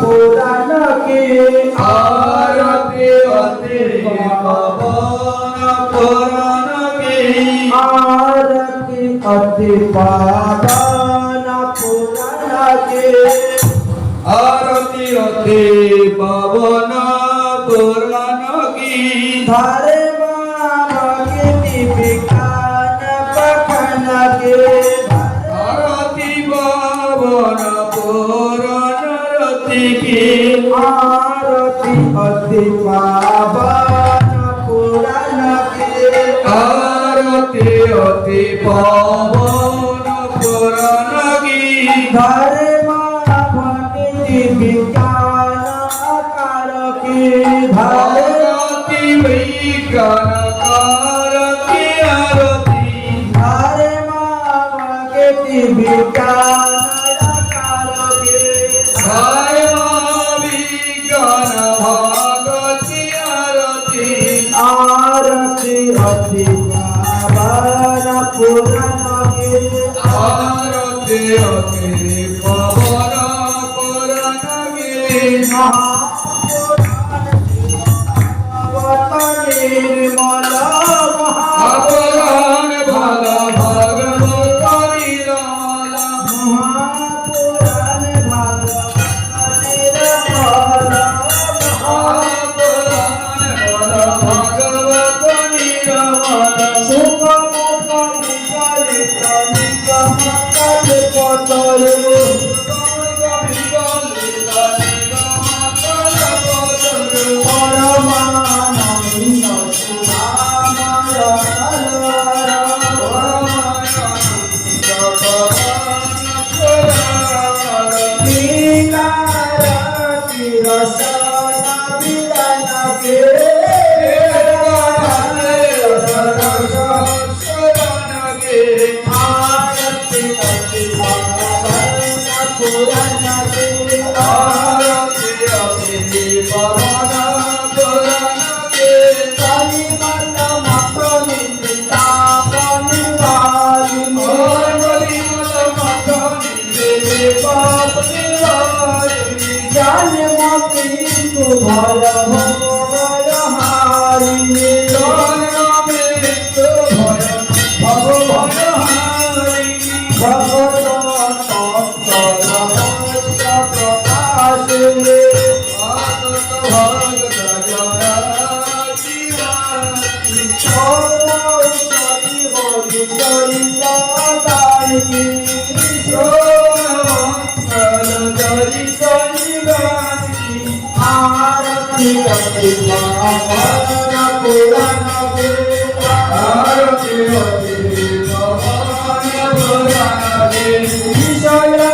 খোদা নাকি আর প্রিয়তির পাবন করণকে আর কি অতি পাবন খোদা নাকি আর প্রিয়তি পাবন করণকে ধার আরতি অতি পাবন পুরাণ আরতি অতি পাবন পুরাণ কি ধরে মা ভক্তি বিজ্ঞান কারকে ধরে বিজ্ঞান Shivarana আরতি করতে মহানা পুরানা আরতি করতে মহানা পুরানা বিষয়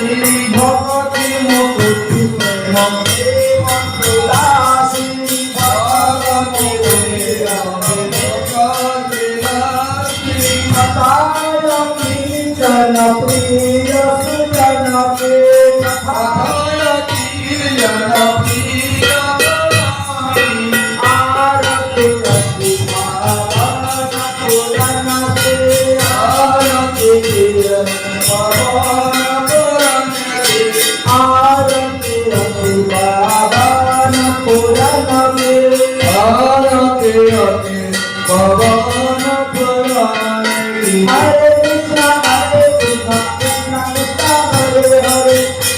श्री भगवती मोकुति प्रेम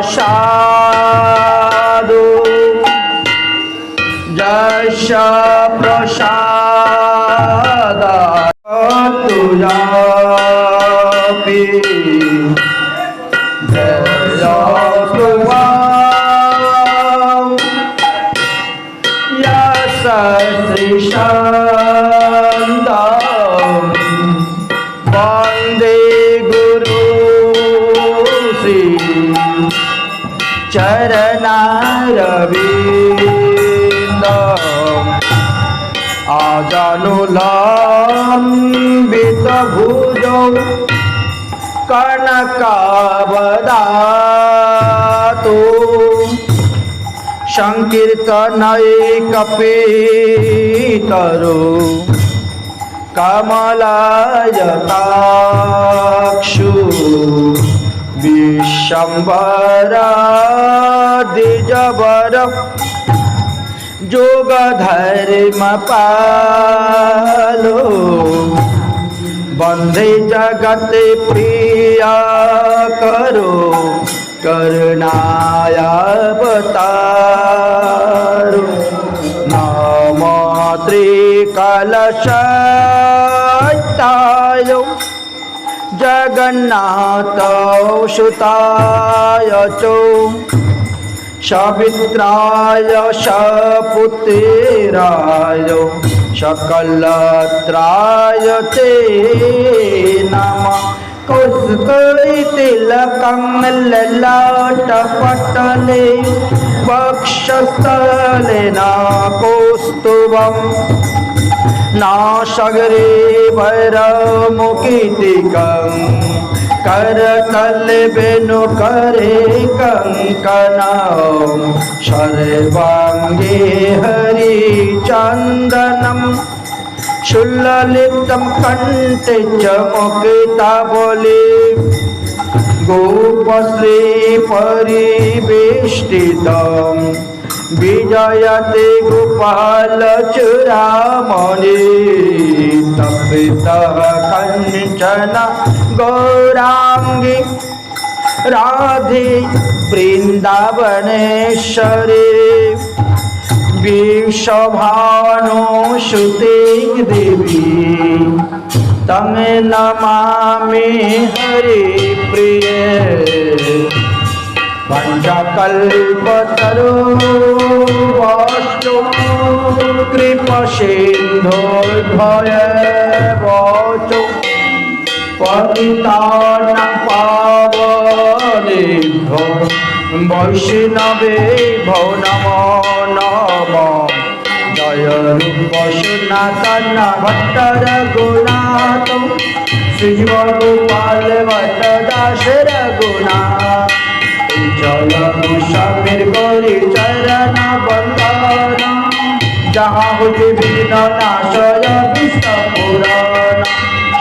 প্রসাদ। যশ প্রসাদ। চরণারবিন্দ। আজানুলম্বিত ভুজ কনকবদাতু সংকীর্তনৈ কপিতরু। কমলায়তাক্ষু। যোগ ধর্ম পালো। বন্ধে জগত প্রিয়া করো করুণায়াবতারো নম সুতায় চ। সবিত্রায় সপুত্রায় সকলত্রায় তে নম। কুস্করি তিলকং ললাটপটলে বক্ষস্থলে না সাগরে ভৈরমুকিতিকং করতল বেণু করে কঙ্কনম। সর্বাঙ্গে হরি চন্দনম শুল্ললিপ্তম কণ্ঠে চমকতাবলি গোপশ্রী পরিবেষ্টিতম। বিজয়তে গোপাল চূড়ামণি তপ্ত কঞ্চন গৌরাঙ্গী রাধে বৃন্দাবনেশ্বরে। বিশ্বভানুসুতে দেবী তমে নমামি হরি প্রিয়। पञ्चकल्पतरुवस्तु कृपसिन्धोर्भये वचो पतितानं पावनेभ्यो वैष्णवे भो नमो नमः जय रूप सनातन भट्ट रघुनाथ शिव गोपाल भट्ट दास रघुनाथ জল মুসাফির করি চরণ বন্দন। যাহা হতে বিঘ্ন নাশয় বিষ্ণ পুরাণ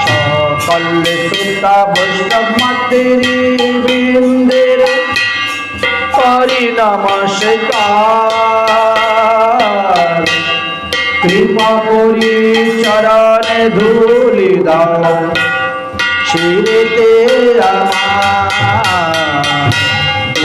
সকল সুতা বৈষ্ণব মাতৃ বৃন্দের করি নমস্কার কৃপা করি চরণে ধুলি দাও, শিরেতে আমার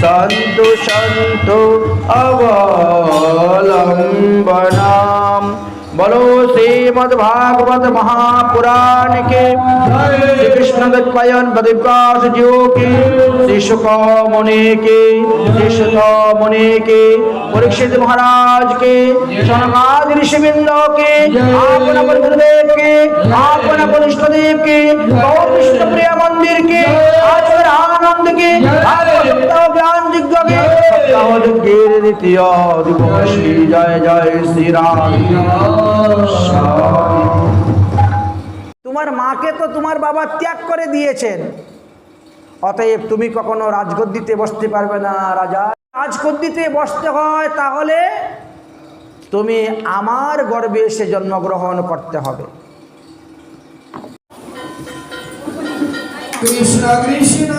সন্তু সন্তু অবলম্বনম বলো শ্রীমদ ভাগवत महापुराण के श्री कृष्ण द्वैपायन बद्रिव्यास जियो की श्री मुनि की श्री मुनि की परीक्षित महाराज के सनकाद ऋषिबिंद के आपन गुरुदेव के आपन अपन देव के गौर विष्णु प्रिय मंदिर के आचर आनंद के भागवत ज्ञान जय जय श्री राम তোমার মাকে তো তোমার বাবা ত্যাগ করে দিয়েছেন। অতএব তুমি কখনো রাজগদ্দিতে বসতে পারবে না, রাজা। রাজগদ্দিতে বসতে হয় তাহলে তুমি আমার গর্বে এসে জন্মগ্রহণ করতে হবে। Krishna Krishna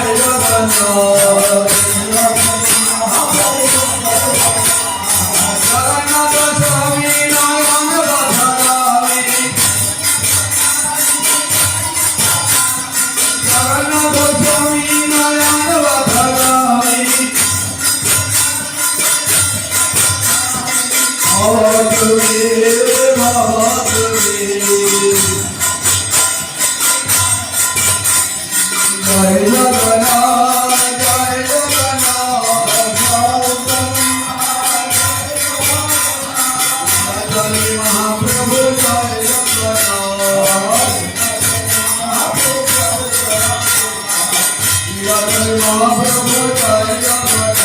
I love Hare Rama, Rama Hare Rama.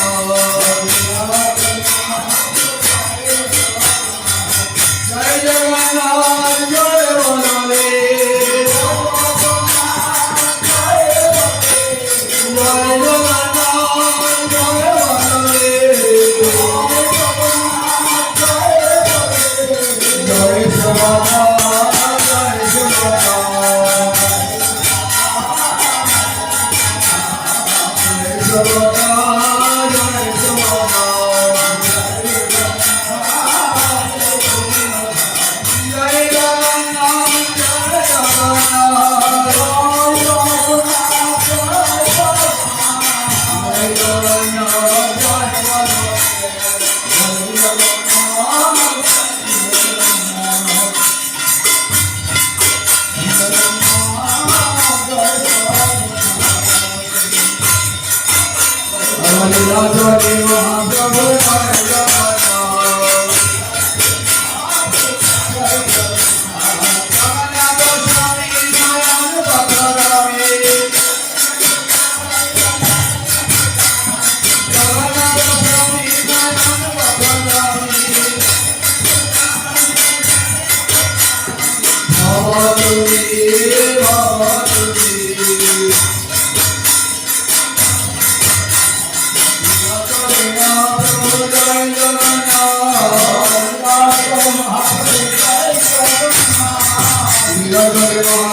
Hallelujah.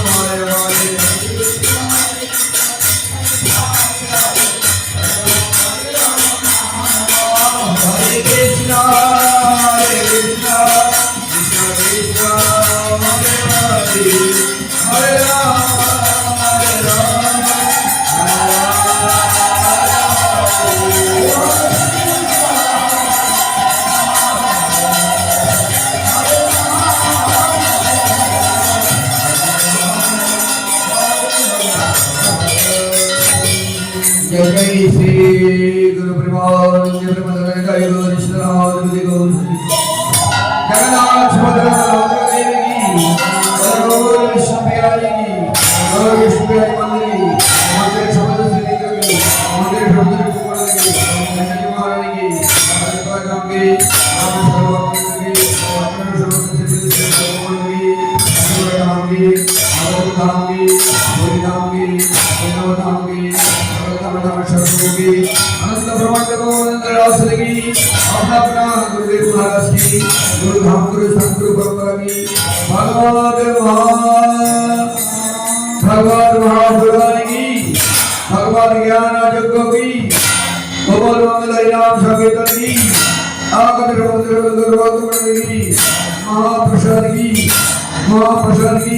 जय जय श्री गुरु प्रभाव जय प्रमोद जय गुरु विश्वनाथ गुरु गुरु जगन्नाथ सुभद्रा देवी की गुरु विष्णु प्यारी की गुरु विष्णु भगवान ज्ञान यज्ञ की भगवान मंगल हरिनाम संकीर्तन की आगत रमंद्र दुर्वाद मंडल की महाप्रसाद की महाप्रसाद की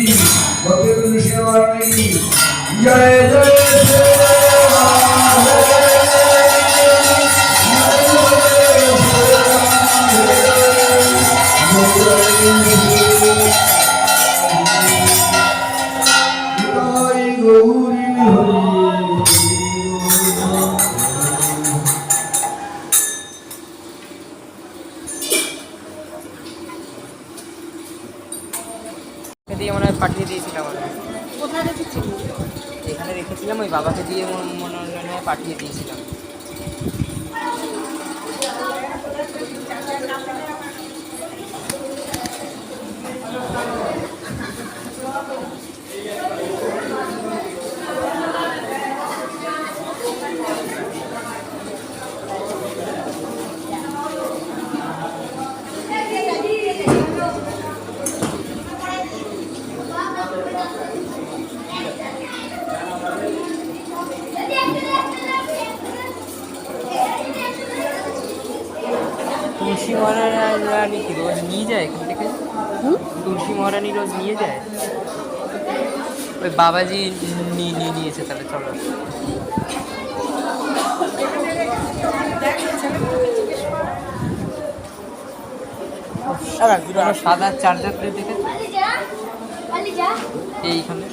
বাবাকে দিয়ে মনোরঞ্জনে পাঠিয়ে দিয়েছিলাম পাঠিয়ে দিয়েছিলাম। তুলসী মহারানী কি রোজ নিয়ে যায় এখান থেকে? তুলসী মহারানী রোজ নিয়ে যায়? ওই বাবাজি নিয়ে নিয়ে নিয়েছে তাহলে চলো। কোনো সাদা চার্জার প্লেট দেখে এইখানে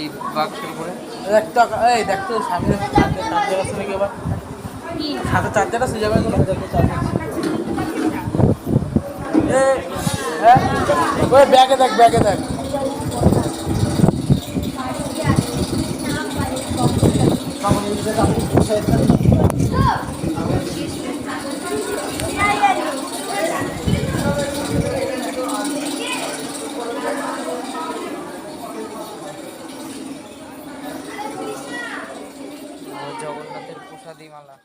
এই বাক্সের উপরে। দেখতো এই দেখতো সামনে চার্জার আছে নাকি আবার? হাতে চার্জার আছে যাবে ব্যাগে দেখ ব্যাগে দেখ। জগন্নাথের প্রসাদী মালা